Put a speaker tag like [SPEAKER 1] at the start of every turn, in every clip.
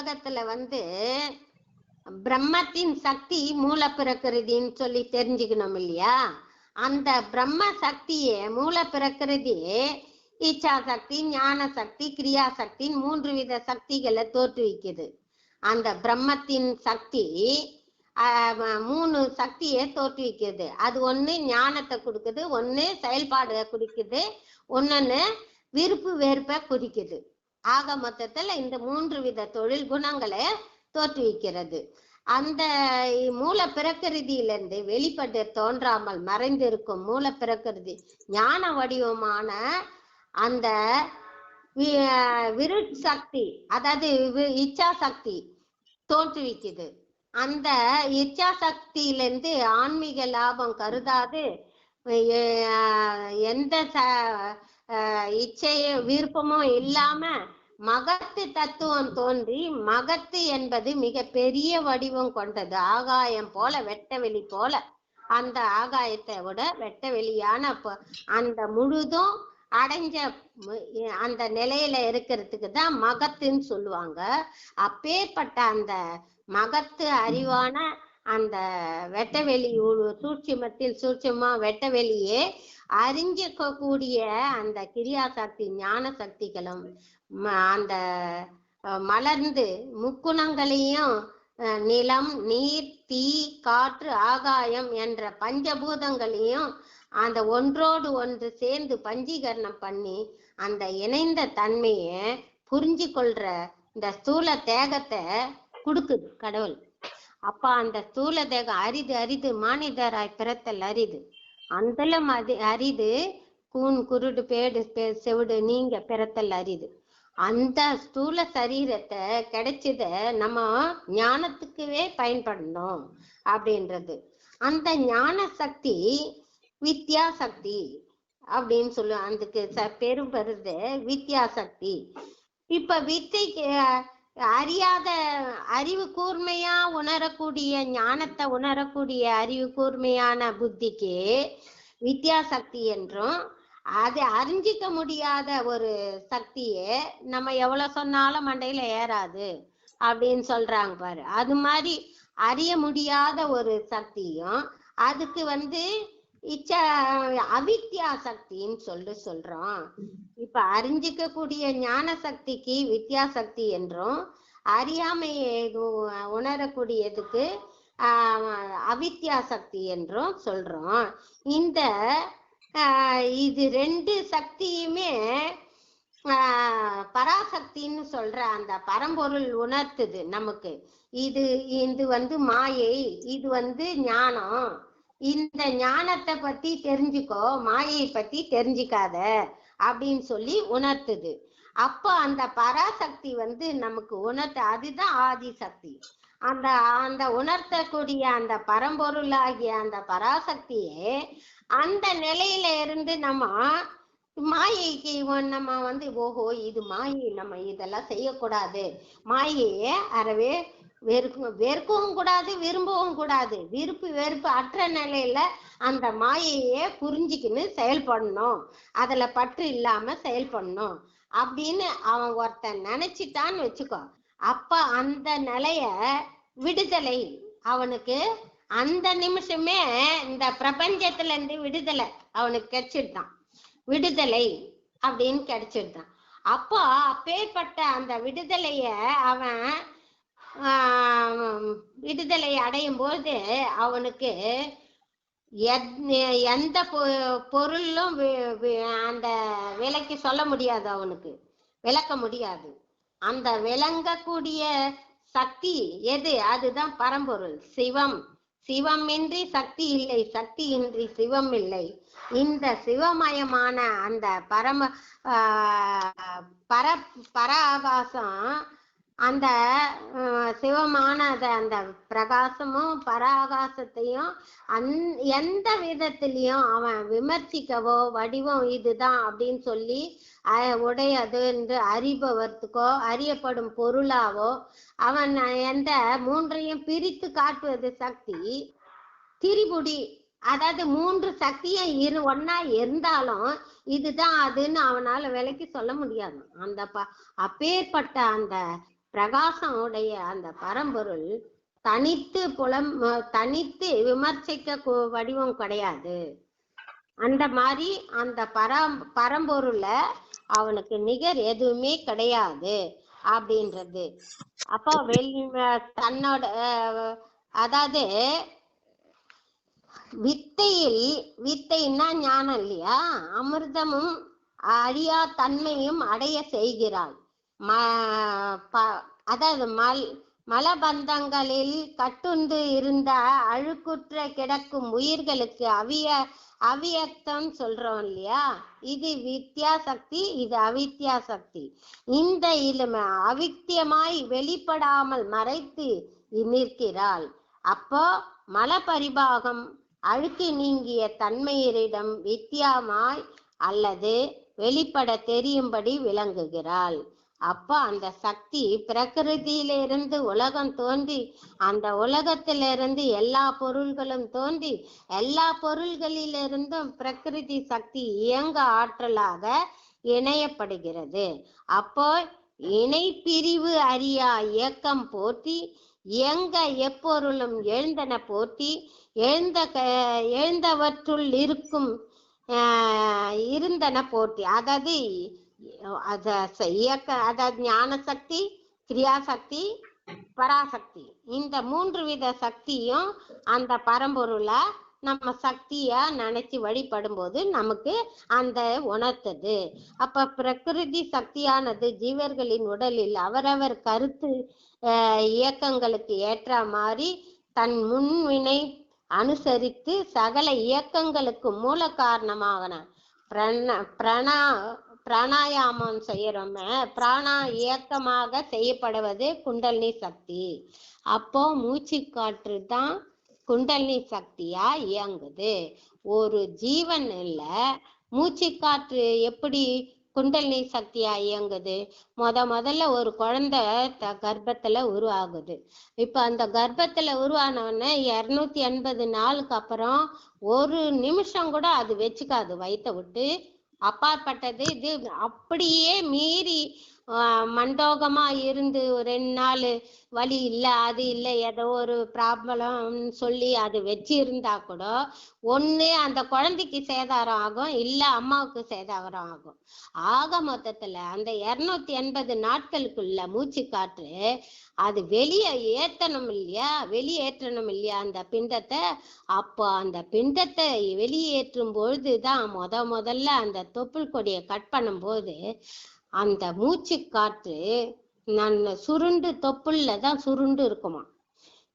[SPEAKER 1] உலகத்துல வந்து பிரம்மத்தின் சக்தி மூல பிரகிருதின்னு சொல்லி தெரிஞ்சுக்கணும் இல்லையா? அந்த பிரம்ம சக்தியே மூல பிரகிருதி இச்சா சக்தி ஞான சக்தி கிரியா சக்தி மூன்று வித சக்திகளை தோற்றுவிக்குது அந்த பிரம்மத்தின் சக்தி ஆஹ் மூணு சக்தியை தோற்றுவிக்குது அது ஒண்ணு ஞானத்தை கொடுக்குது ஒண்ணு செயல்பாடு குடிக்குது ஒன்னொன்னு விருப்பு வெறுப்பை குறிக்குது. ஆக மொத்தத்துல இந்த மூன்று வித தொழில் குணங்களை தோற்றுவிக்கிறது அந்த மூல பிரகிருதியிலிருந்து வெளிப்பட்டு தோன்றாமல் மறைந்திருக்கும் மூல பிரகிருதி ஞான வடிவமான அந்த விருட் சக்தி அதாவது இச்சா சக்தி தோற்றுவிக்குது அந்த இச்சா சக்தியிலிருந்து ஆன்மீக லாபம் கருதாது. எந்த இச்சையும் விருப்பமும் இல்லாம மகத்து தத்துவம் தோன்றி மகத்து என்பது மிக பெரிய வடிவம் கொண்டது. ஆகாயம் போல வெட்டவெளி போல. அந்த ஆகாயத்தை விட வெட்டவெளியான அந்த முழுதும் அடைஞ்ச அந்த நிலையில இருக்கிறதுக்கு தான் மகத்துன்னு சொல்லுவாங்க. அப்பேற்பட்ட அந்த மகத்து அறிவான அந்த வெட்டவெளி உ- சூட்சமா சூட்சுமா வெட்டவெளியே அறிஞ்சிக்க கூடிய அந்த கிரியா சக்தி ஞான சக்திகளும் ம- அந்த மலர்ந்து முக்குணங்களையும் நிலம் நீர் தீ காற்று ஆகாயம் என்ற பஞ்சபூதங்களையும் அந்த ஒன்றோடு ஒன்று சேர்ந்து பஞ்சீகரணம் பண்ணி அந்த இணைந்த தன்மையை புரிஞ்சு கொள்ற இந்த ஸ்தூல தேகத்தை கொடுக்குது கடவுள். அப்பா அந்த ஸ்தூல தேகம் அரிது அரிது மானிதராய் பிறத்தல் அரிது. அந்தலம் அது அரிது கூன் குருடு பேடு பே- செவிடு நீங்க பிறத்தல் அரிது. அந்த ஸ்தூல சரீரத்தை கிடைச்சத நம்ம ஞானத்துக்குவே பயன்படணும் அப்படின்றது. அந்த ஞான சக்தி வித்யா சக்தி அப்படின்னு சொல்லுவோம் அதுக்கு ச- பெரும் பெருது வித்யா சக்தி. இப்ப வித்தைக்கு அறியாத அறிவு கூர்மையா உணரக்கூடிய ஞானத்தை உணரக்கூடிய அறிவு கூர்மையான புத்திக்கு வித்யா சக்தி என்றும் அதை அறிஞ்சிக்க முடியாத ஒரு சக்தியே நம்ம எவ்வளவு சொன்னாலும் மண்டையில ஏறாது அப்படின்னு சொல்றாங்க பாரு. அது மாதிரி அறிய முடியாத ஒரு சக்தியும் அதுக்கு வந்து இச்ச அவித்யா சக்தின்னு சொல்லி சொல்றோம். இப்ப அறிஞ்சிக்க கூடிய ஞான சக்திக்கு வித்யா சக்தி என்றும் அறியாமையை உணரக்கூடியதுக்கு ஆஹ், அவித்யா சக்தி என்றும் சொல்றோம். இந்த இது ரெண்டு சக்தியுமே பராசக்தின்னு சொல்ற அந்த பரம்பொருள் உணர்த்துது நமக்கு. இது இது வந்து மாயை இது வந்து ஞானம். இந்த ஞானத்தை பத்தி தெரிஞ்சுக்கோ மாயை பத்தி தெரிஞ்சுக்காத அப்படின்னு சொல்லி உணர்த்துது. அப்ப அந்த பராசக்தி வந்து நமக்கு உணர்த்து அதுதான் ஆதி சக்தி. அந்த அந்த உணர்த்தக்கூடிய அந்த பரம்பொருளாகிய அந்த பராசக்தியே அந்த நிலையில இருந்து நம்ம மாயைக்கு இவன் நம்ம வந்து ஓஹோ இது மாயை நம்ம இதெல்லாம் செய்யக்கூடாது. மாயையே அறவே வெறுக்கும் வெறுக்கவும் கூடாது விரும்பவும் கூடாது. விருப்பு வெறுப்பு அற்ற நிலையில அந்த மாயையே புரிஞ்சுக்கின்னு செயல்படணும். அதுல பற்று இல்லாம செயல்படணும். அப்படின்னு அவன் ஒருத்தன் நினைச்சிட்டான்னு வச்சுக்கோ. அப்ப அந்த நிலைய விடுதலை. அவனுக்கு அந்த நிமிஷமே இந்த பிரபஞ்சத்துல இருந்து விடுதலை அவனுக்கு கிடைச்சிடுதான் விடுதலை அப்படின்னு கிடைச்சிடுதான் அப்போ அப்பேற்பட்ட அந்த விடுதலைய அவன் விடுதலை அடையும் போது அவனுக்கு எந்த பொ- பொருளும் அந்த விலைக்கு சொல்ல முடியாது அவனுக்கு. விளக்க முடியாது. அந்த விளங்கக்கூடிய சக்தி எது? அதுதான் பரம்பொருள். சிவம். சிவம் இன்றி சக்தி இல்லை. சக்தி இன்றி சிவம் இல்லை. இந்த சிவமயமான அந்த பரம ஆஹ் பர பராகாசம் அந்த சிவமான அந்த பிரகாசமும் பராகாசத்தையும் அந் எந்த விதத்திலையும் அவன் விமர்சிக்கவோ வடிவம் இதுதான் அப்படின்னு சொல்லி உடையது என்று அறிபவர்த்துக்கோ அறியப்படும் பொருளாவோ அவன் எந்த மூன்றையும் பிரித்து காட்டுவது சக்தி திரிபுடி. அதாவது மூன்று சக்தியை இரு ஒன்னா இருந்தாலும் இதுதான் அதுன்னு அவனால விலைக்கு சொல்ல முடியாது. அந்த ப அப்பேற்பட்ட அந்த பிரகாசம் உடைய அந்த பரம்பொருள் தனித்து புலம் தனித்து விமர்சிக்க வடிவம் கிடையாது. அந்த மாதிரி அந்த பரம் பரம்பொருள்ல அவனுக்கு நிகர் எதுவுமே கிடையாது அப்படின்றது. அப்போ வெளி தன்னோட அதாவது வித்தையில் வித்தைன்னா ஞானம் இல்லையா? அமிர்தமும் அழியா தன்மையும் அடைய செய்கிறாள். ம ப- அதாவது மல் மலபந்தங்களில் கட்டுண்டு இருந்த அழுக்குற்ற கிடக்கும் உயிர்களுக்கு அவிய அவியக்தம் சொல்றோம் இல்லையா? இது வித்யா சக்தி இது அவித்யாசக்தி. இந்த இலுமை அவித்தியமாய் வெளிப்படாமல் மறைத்து நிற்கிறாள். அப்போ மலபரிபாகம் அழுக்கு நீங்கிய தன்மையரிடம் வித்தியாமாய் அல்லது வெளிப்பட தெரியும்படி விளங்குகிறாள். அப்போ அந்த சக்தி பிரகிருதியிலிருந்து உலகம் தோன்றி அந்த உலகத்திலிருந்து எல்லா பொருள்களும் தோன்றி எல்லா பொருள்களிலிருந்தும் பிரகிருதி சக்தி இயங்க ஆற்றலாக இணையப்படுகிறது. அப்போ இணை பிரிவு அறியா இயக்கம் போற்றி எங்க எப்பொருளும் எழுந்தன போற்றி எழுந்த க- எழுந்தவற்றுள் இருக்கும் ஆஹ் இருந்தன போற்றி. அதாவது இயக்க அதாவது ஞான சக்தி கிரியாசக்தி பராசக்தி. இந்த மூன்று வித சக்தியும் அந்த பரம்பொருளை நம்ம சக்தியா நினைச்சு வழிபடும் போது நமக்கு அந்த உணர்த்தது. அப்ப பிரகிருதி சக்தியானது ஜீவர்களின் உடலில் அவரவர் கருத்து இயக்கங்களுக்கு ஏற்ற மாதிரி தன் முன்வினை அனுசரித்து சகல இயக்கங்களுக்கு மூல காரணமாகன பிரண பிரணா பிராணாயாமம் செய்யறோம பிராணா இயக்கமாக செய்யப்படுவது குண்டலினி சக்தி. அப்போ மூச்சு காற்று தான் குண்டலினி சக்தியா இயங்குது. ஒரு ஜீவன் இல்ல மூச்சு காற்று எப்படி குண்டலினி சக்தியா இயங்குது? முத முதல்ல ஒரு குழந்தை த கர்ப்பத்துல உருவாகுது. இப்ப அந்த கர்ப்பத்துல உருவானவொடனே இருநூத்தி எண்பது நாளுக்கு அப்புறம் ஒரு நிமிஷம் கூட அது வச்சுக்காது வயிற்ற விட்டு அப்பாற்பட்டது. இது அப்படியே மீறி மண்டோகமா இருந்து ரெண்டு நாள் வலி இல்லை அது இல்லை ஏதோ ஒரு ப்ராப்ளம் சொல்லி அது வச்சு இருந்தா கூட ஒன்று அந்த குழந்தைக்கு சேதாரம் ஆகும் இல்லை அம்மாவுக்கு சேதாரம் ஆகும். ஆக மொத்தத்துல அந்த இரநூத்தி எண்பது நாட்களுக்குள்ள மூச்சு காற்று அது வெளியே ஏற்றணும் இல்லையா வெளியேற்றணும் இல்லையா அந்த பிண்டத்தை அப்போ அந்த பிண்டத்தை வெளியேற்றும் பொழுது தான் முத முதல்ல அந்த தொப்புள் கொடியை கட் பண்ணும்போது அந்த மூச்சு காற்று நான் சுருண்டு தொப்புள்ள தான் சுருண்டு இருக்குமா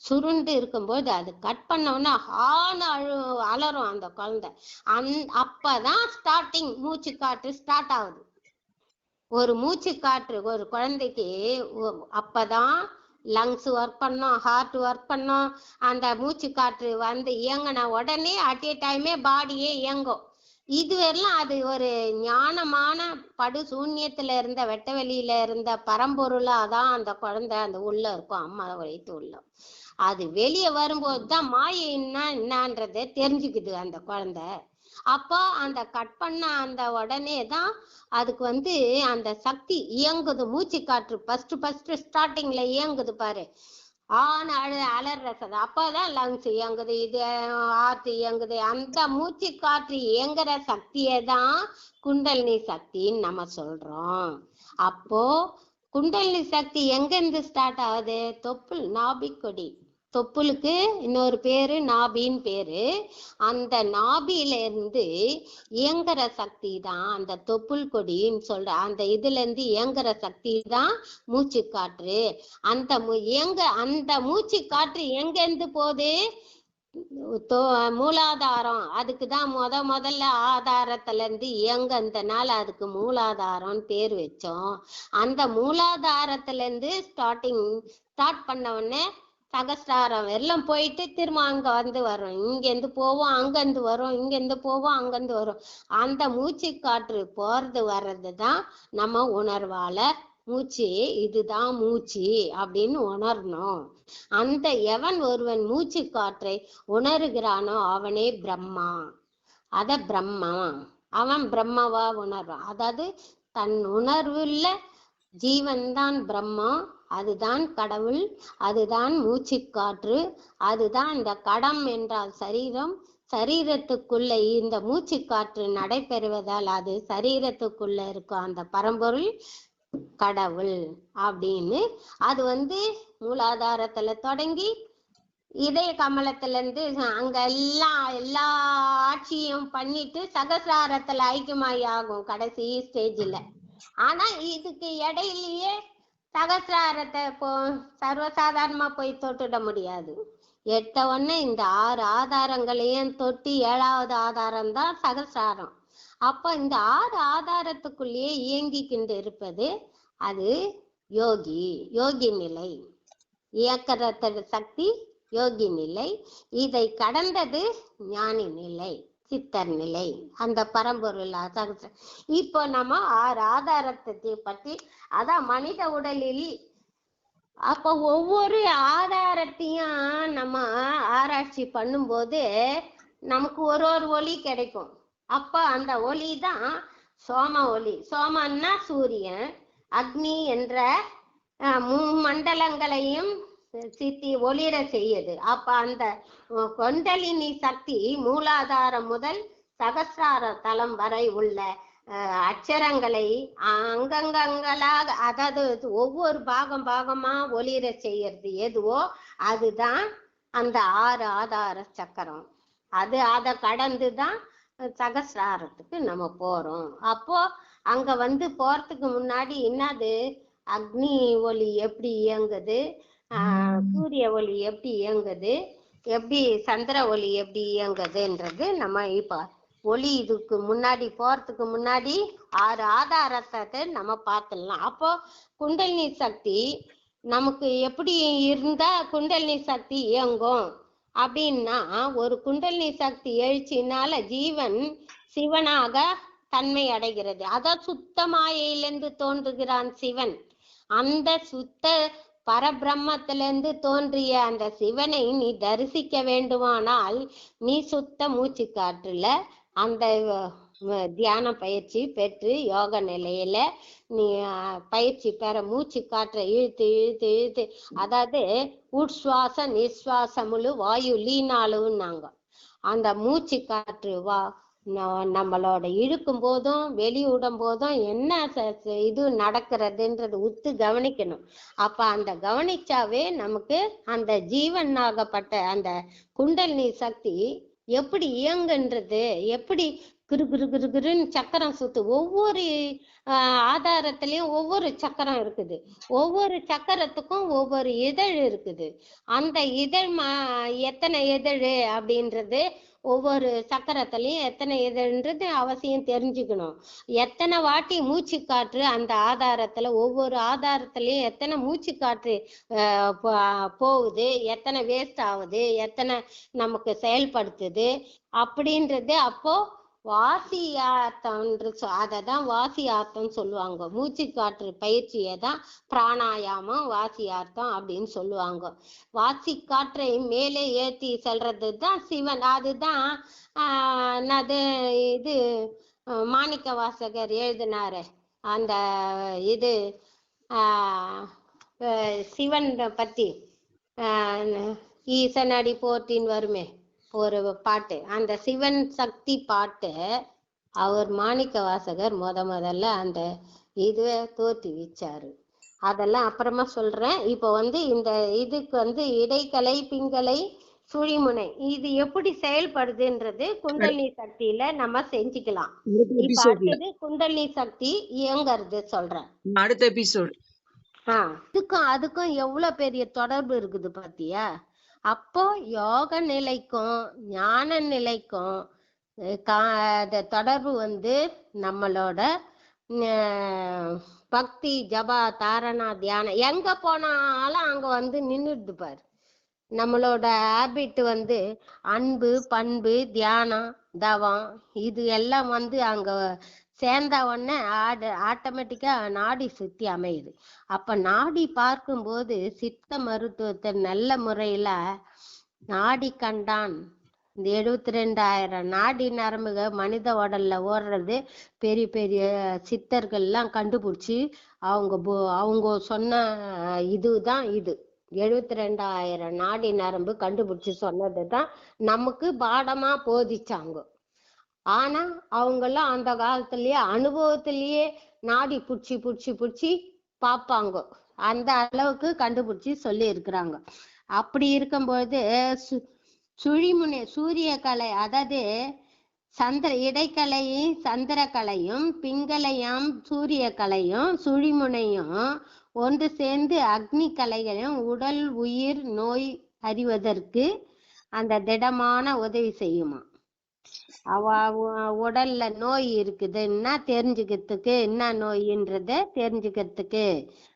[SPEAKER 1] சுருண்டு இருக்கும்போது அது கட் பண்ண உடனே ஹான்னு அழு அலரும் அந்த குழந்தை. அந் அப்பதான் ஸ்டார்டிங் மூச்சு காற்று ஸ்டார்ட் ஆகுது. ஒரு மூச்சு காற்று ஒரு குழந்தைக்கு அப்பதான் லங்ஸ் ஒர்க் பண்ணோம் ஹார்ட் ஒர்க் பண்ணும். அந்த மூச்சு காற்று வந்து இயங்கின உடனே அட் ஏ டைமே பாடியே இயங்கும். இதுவரையிலும் அது ஒரு ஞானமான படு சூன்யத்துல இருந்த வெட்ட வெளியில இருந்த பரம்பொருளா தான் அந்த குழந்தை அந்த உள்ள இருக்கும் அம்மா வயிற்று உள்ள. அது வெளியே வரும்போது தான் மாயின்னா என்னன்றத தெரிஞ்சுக்குது அந்த குழந்தை. அப்போ அந்த கட் பண்ண அந்த உடனே தான் அதுக்கு வந்து அந்த சக்தி இயங்குது. மூச்சு காற்று ஃபர்ஸ்ட் ஃபர்ஸ்ட் ஸ்டார்டிங்ல இயங்குது பாரு. ஆன அழு அலற சதம் அப்பதான் லங்ஸ் இயங்குது இது ஆற்று இயங்குது. அந்த மூச்சு காற்று இயங்குற சக்தியை தான் குண்டலினி சக்தின்னு நம்ம சொல்றோம். அப்போ குண்டலினி சக்தி எங்க இருந்து ஸ்டார்ட் ஆகுது? தொப்புள் நாபிக்கொடி தொப்புளுக்கு இன்னொரு பேரு நாபின்னு பேரு. அந்த நாபியில இருந்து இயங்குற சக்தி தான் அந்த தொப்புள் கொடின்னு சொல்ற. அந்த இதுல இருந்து இயங்குற சக்தி தான் மூச்சு காற்று அந்த இயங்க அந்த மூச்சு காற்று எங்க இருந்து போகுது மூலாதாரம். அதுக்கு தான் முத முதல்ல ஆதாரத்துல இருந்து இயங்கந்தனால அதுக்கு மூலாதாரம்னு பேர் வச்சோம். அந்த மூலாதாரத்துல இருந்து ஸ்டார்டிங் ஸ்டார்ட் பண்ண உடனே சகஸ்டாரம் எல்லாம் போயிட்டு திரும்ப அங்க வந்து வரும் இங்க இருந்து போவோம் அங்க இருந்து வரும் இங்க இருந்து போவோம் அங்க இருந்து வரும் அந்த மூச்சு காற்று போறது வர்றது தான் நம்ம உணர்வால மூச்சு இதுதான் மூச்சு அப்படின்னு உணரணும். அந்த எவன் ஒருவன் மூச்சு காற்றை உணர்கிறானோ அவனே பிரம்மா. அத பிரம்மா. அவன் பிரம்மவா உணர்வான் அதாவது தன் உணர்வுள்ள ஜீவன் தான் பிரம்மா. அதுதான் கடவுள் அதுதான் மூச்சுக்காற்று அதுதான் இந்த கடம் என்றால் சரீரம். சரீரத்துக்குள்ள இந்த மூச்சுக்காற்று நடைபெறுவதால் அது சரீரத்துக்குள்ள இருக்கும் அந்த பரம்பொருள் கடவுள் அப்படின்னு. அது வந்து மூலாதாரத்துல தொடங்கி இதய கமலத்துல இருந்து அங்க எல்லாம் எல்லா ஆட்சியும் பண்ணிட்டு சகசிராரத்துல ஐக்கியமாயி ஆகும் கடைசி ஸ்டேஜ்ல ஆனா இதுக்கு இடையிலேயே சகசிராரத்தை இப்போ சர்வசாதாரணமா போய் தொட்டுட முடியாது. எட்ட உடனே இந்த ஆறு ஆதாரங்களையும் தொட்டு ஏழாவது ஆதாரம் தான் சகசிராரம். அப்ப இந்த ஆறு ஆதாரத்துக்குள்ளேயே இயங்கிக்கிண்டு இருப்பது அது யோகி யோகி நிலை. இயக்கரத்த சக்தி யோகி நிலை. இதை கடந்தது ஞானி நிலை. சித்தர் நிலை அந்த பரம்பொருள் அசகச இப்போ நம்ம ஆறு ஆதாரத்தை பற்றி அதான் மனித உடலில் அப்ப ஒவ்வொரு ஆதாரத்தையும் நம்ம ஆராய்ச்சி பண்ணும்போது நமக்கு ஒரு ஒரு ஒளி கிடைக்கும். அப்ப அந்த ஒளி தான் சோம ஒளி சோமன்னா சூரியன் அக்னி என்ற அஹ், மும்மண்டலங்களையும் சித்தி ஒளிர செய்யுது. அப்ப அந்த கொண்டலினி சக்தி மூலாதாரம் முதல் சகசிரார தலம் வரை உள்ள அச்சரங்களை அட்சரங்களை அங்கங்கங்களாக அதாவது ஒவ்வொரு பாகம் பாகமா ஒளிர செய்யறது எதுவோ அதுதான் அந்த ஆறு ஆதார சக்கரம். அது அதை கடந்து தான் சகசிராரத்துக்கு நம்ம போறோம். அப்போ அங்க வந்து போறதுக்கு முன்னாடி என்னது? அக்னி ஒளி எப்படி இயங்குது? சூரிய ஒளி எப்படி இயங்குது? எப்படி சந்திர ஒளி எப்படி இயங்குதுன்றது நம்ம இப்ப ஒளி இதுக்கு முன்னாடி போறதுக்கு முன்னாடி ஆறு ஆதாரத்தை நம்ம பார்த்துடலாம். அப்போ குண்டலினி சக்தி நமக்கு எப்படி இருந்தா குண்டலினி சக்தி இயங்கும்? அப்படின்னா ஒரு குண்டலினி சக்தி எழுச்சினால ஜீவன் சிவனாக தன்மை அடைகிறது. அதான் சுத்த மாயையிலிருந்து தோன்றுகிறான் சிவன். அந்த சுத்த பரபிரம்மத்திலிருந்து தோன்றிய அந்த சிவனை நீ தரிசிக்க வேண்டுமானால் நீ சுத்த மூச்சு காற்றுல அந்த தியான பயிற்சி பெற்று யோக நிலையில நீ பயிற்சி பெற மூச்சு காற்றை இழுத்து இழுத்து இழுத்து. அதாவது உட்சுவாச நிஸ்வாசமுழு வாயு லீனாலுன்னாங்க அந்த மூச்சு காற்று வா நம்மளோட இழுக்கும் போதும் வெளியிடும் போதும் என்ன இது நடக்கிறதுன்றது உத்து கவனிக்கணும். அப்ப அந்த கவனிச்சாவே நமக்கு அந்த ஜீவன் ஆகப்பட்ட அந்த குண்டலினி சக்தி எப்படி இயங்குன்றது எப்படி குரு குரு குரு குருன்னு சக்கரம் சுத்து ஒவ்வொரு ஆஹ், ஆதாரத்திலயும் ஒவ்வொரு சக்கரம் இருக்குது. ஒவ்வொரு சக்கரத்துக்கும் ஒவ்வொரு இதழ் இருக்குது. அந்த இதழ் மா எத்தனை இதழ் அப்படின்றது ஒவ்வொரு சக்கரத்துலயும் எத்தனை இதுன்றது அவசியம் தெரிஞ்சுக்கணும். எத்தனை வாட்டி மூச்சு காற்று அந்த ஆதாரத்துல ஒவ்வொரு ஆதாரத்துலயும் எத்தனை மூச்சு காற்று போகுது எத்தனை வேஸ்ட் ஆகுது எத்தனை நமக்கு செயல்படுத்துது அப்படின்றது அப்போ வாசி ஆத்தம்ன்று அதை தான் வாசி ஆர்த்தம் சொல்லுவாங்க. மூச்சு காற்று பயிற்சியை தான் பிராணாயாமம் வாசி ஆர்த்தம் அப்படின்னு சொல்லுவாங்க. வாசி காற்றை மேலே ஏற்றி செல்றது தான் சிவன். அதுதான் என்னது இது மாணிக்க வாசகர் எழுதினாரு. அந்த இது சிவன் பத்தி ஈசனடி போற்றின் வருமே. ஒரு பாட்டு. அந்த சிவன் சக்தி பாட்டு அவர் மாணிக்க வாசகர் முத முதல்ல அந்த இதுவை தோற்றி வச்சாரு. அதெல்லாம் அப்புறமா சொல்றேன். இப்போ வந்து இந்த இதுக்கு வந்து இடைக்கலை பிங்கலை சுழிமுனை இது எப்படி செயல்படுதுன்றது குண்டலினி சக்தியில நம்ம செஞ்சுக்கலாம். இப்ப அடுத்தது குண்டலினி சக்தி இயங்கறது சொல்றேன்.
[SPEAKER 2] அடுத்த எபிசோட்
[SPEAKER 1] ஆ. இதுக்கும் அதுக்கும் எவ்வளவு பெரிய தொடர்பு இருக்குது பாத்தியா? அப்போ யோக நிலைக்கும் ஞான நிலைக்கும் அந்த தொடர்பு வந்து நம்மளோட அஹ், பக்தி ஜபா தாரணா தியானம். எங்க போனாலும் அங்க வந்து நின்றுடுது பாரு. நம்மளோட ஹேபிட் வந்து அன்பு பண்பு தியானம் தவம் இது எல்லாம் வந்து அங்க சேர்ந்த உடனே ஆடு ஆட்டோமேட்டிக்கா நாடி சுத்தி அமையுது. அப்ப நாடி பார்க்கும்போது சித்த மருத்துவத்தை நல்ல முறையில நாடி கண்டான். இந்த எழுபத்தி ரெண்டாயிரம் நாடி நரம்புக மனித உடல்ல ஓடுறது பெரிய பெரிய சித்தர்கள்லாம் கண்டுபிடிச்சி அவங்க அவங்க சொன்ன இதுதான் இது. எழுபத்தி ரெண்டாயிரம் நாடி நரம்பு கண்டுபிடிச்சு சொன்னதுதான் நமக்கு பாடமா போதிச்சாங்க. ஆனா அவங்கெல்லாம் அந்த காலத்திலேயே அனுபவத்திலேயே நாடி புடிச்சு புடிச்சு புடிச்சு பார்ப்பாங்க அந்த அளவுக்கு கண்டுபிடிச்சி சொல்லி இருக்கிறாங்க அப்படி இருக்கும்போது சு- சுழிமுனை சூரியகலை அதாவது சந்திர இடைக்கலையும் சந்திரக்கலையும் பிங்கலையும் சூரிய கலையும் சுழிமுனையும் ஒன்று சேர்ந்து அக்னி கலைகளையும் உடல் உயிர் நோய் அறிவதற்கு அந்த திடமான உதவி செய்யுமா? அவ உடல்ல நோய் இருக்குதுன்னா தெரிஞ்சுக்கிறதுக்கு என்ன நோயின்றத தெரிஞ்சுக்கிறதுக்கு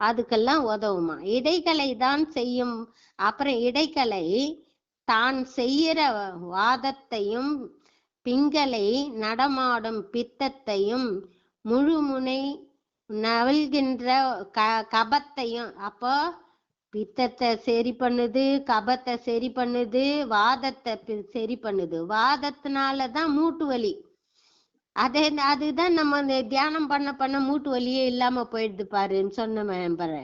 [SPEAKER 1] அதுக்கெல்லாம் உதவுமா? இடைக்கலை தான் செய்யும். அப்புறம் இடைக்கலை தான் செய்யற வாதத்தையும் பிங்களை நடமாடும் பித்தத்தையும் முழுமுனை நவல்கின்ற க கபத்தையும் அப்போ பித்தத்தை சரி பண்ணுது கபத்தை சரி பண்ணுது வாதத்தை சரி பண்ணுது. வாதத்தினால தான் மூட்டு வலி. அதே அதுதான் நம்ம இந்த தியானம் பண்ண பண்ண மூட்டு வலியே இல்லாம போயிடுது பாருன்னு சொன்ன பாரு.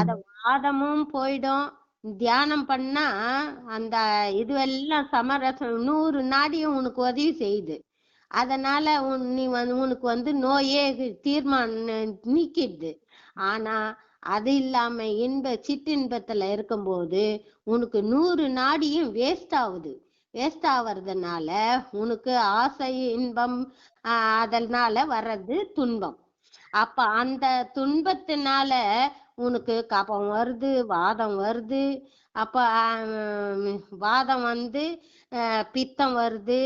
[SPEAKER 1] அத வாதமும் போயிடும். தியானம் பண்ணா அந்த இதுவெல்லாம் சமரசம் நூறு நாடியும் உனக்கு உதவி செய்யுது. அதனால உன் நீ வந்து உனக்கு வந்து நோயே தீர்மானம் நீக்கிடுது. ஆனா அது இல்லாம இன்ப சிற்றின்பத்துல இருக்கும்போது உனக்கு நூறு நாடியும் வேஸ்ட் ஆகுது. வேஸ்ட் ஆவறதுனால உனக்கு ஆசை இன்பம் அதனால வர்றது துன்பம். அப்ப அந்த துன்பத்தினால உனக்கு கபம் வருது வாதம் வருது. அப்ப வாதம் வந்து பித்தம் வருது.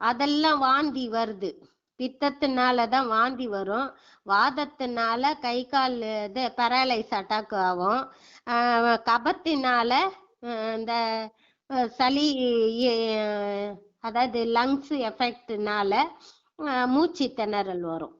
[SPEAKER 1] அதெல்லாம் வாந்தி வருது. பித்தத்தினால தான் வாந்தி வரும். வாதத்தினால கை கால் இது பேரலைஸ் அட்டாக் ஆகும். ஆஹ் கபத்தினால ஆஹ் இந்த சளி அதாவது லங்ஸ் எஃபெக்ட்னால மூச்சு திணறல் வரும்.